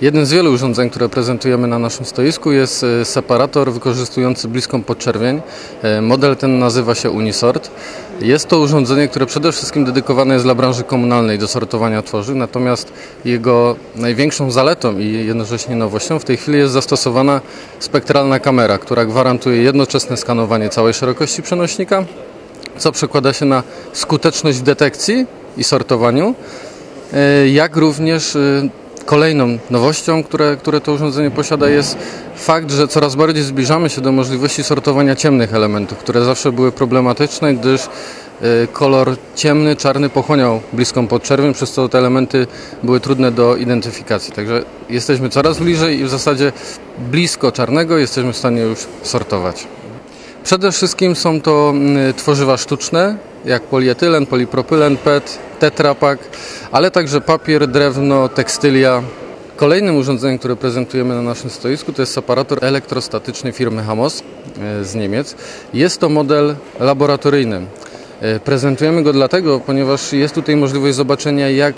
Jednym z wielu urządzeń, które prezentujemy na naszym stoisku jest e, separator wykorzystujący bliską podczerwień. E, Model ten nazywa się Unisort. Jest to urządzenie, które przede wszystkim dedykowane jest dla branży komunalnej do sortowania tworzyw, natomiast jego największą zaletą i jednocześnie nowością w tej chwili jest zastosowana spektralna kamera, która gwarantuje jednoczesne skanowanie całej szerokości przenośnika, co przekłada się na skuteczność w detekcji i sortowaniu, e, jak również Kolejną nowością, które, które to urządzenie posiada jest fakt, że coraz bardziej zbliżamy się do możliwości sortowania ciemnych elementów, które zawsze były problematyczne, gdyż e, kolor ciemny, czarny pochłaniał bliską podczerwień, przez co te elementy były trudne do identyfikacji. Także jesteśmy coraz bliżej i w zasadzie blisko czarnego jesteśmy w stanie już sortować. Przede wszystkim są to mm, tworzywa sztuczne, jak polietylen, polipropylen, PET, tetrapak, ale także papier, drewno, tekstylia. Kolejnym urządzeniem, które prezentujemy na naszym stoisku to jest separator elektrostatyczny firmy Hamos e, z Niemiec. Jest to model laboratoryjny. E, prezentujemy go dlatego, ponieważ jest tutaj możliwość zobaczenia, jak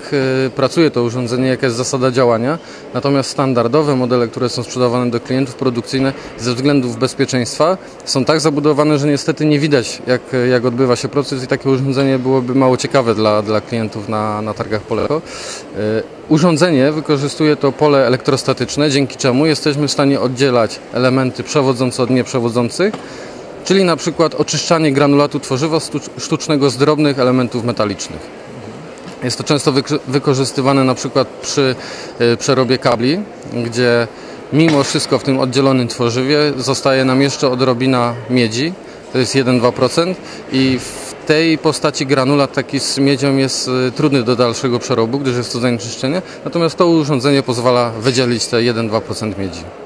e, pracuje to urządzenie, jaka jest zasada działania. Natomiast standardowe modele, które są sprzedawane do klientów produkcyjne, ze względów bezpieczeństwa są tak zabudowane, że niestety nie widać, jak, jak odbywa się proces i takie urządzenie byłoby mało ciekawe dla, dla klientów na, na targach Poleko. E, urządzenie wykorzystuje to pole elektrostatyczne, dzięki czemu jesteśmy w stanie oddzielać elementy przewodzące od nieprzewodzących czyli na przykład oczyszczanie granulatu tworzywa sztucznego z drobnych elementów metalicznych. Jest to często wykorzystywane na przykład przy y, przerobie kabli, gdzie mimo wszystko w tym oddzielonym tworzywie zostaje nam jeszcze odrobina miedzi, to jest 1-2% i w tej postaci granulat taki z miedzią jest y, trudny do dalszego przerobu, gdyż jest to zanieczyszczenie, natomiast to urządzenie pozwala wydzielić te 1-2% miedzi.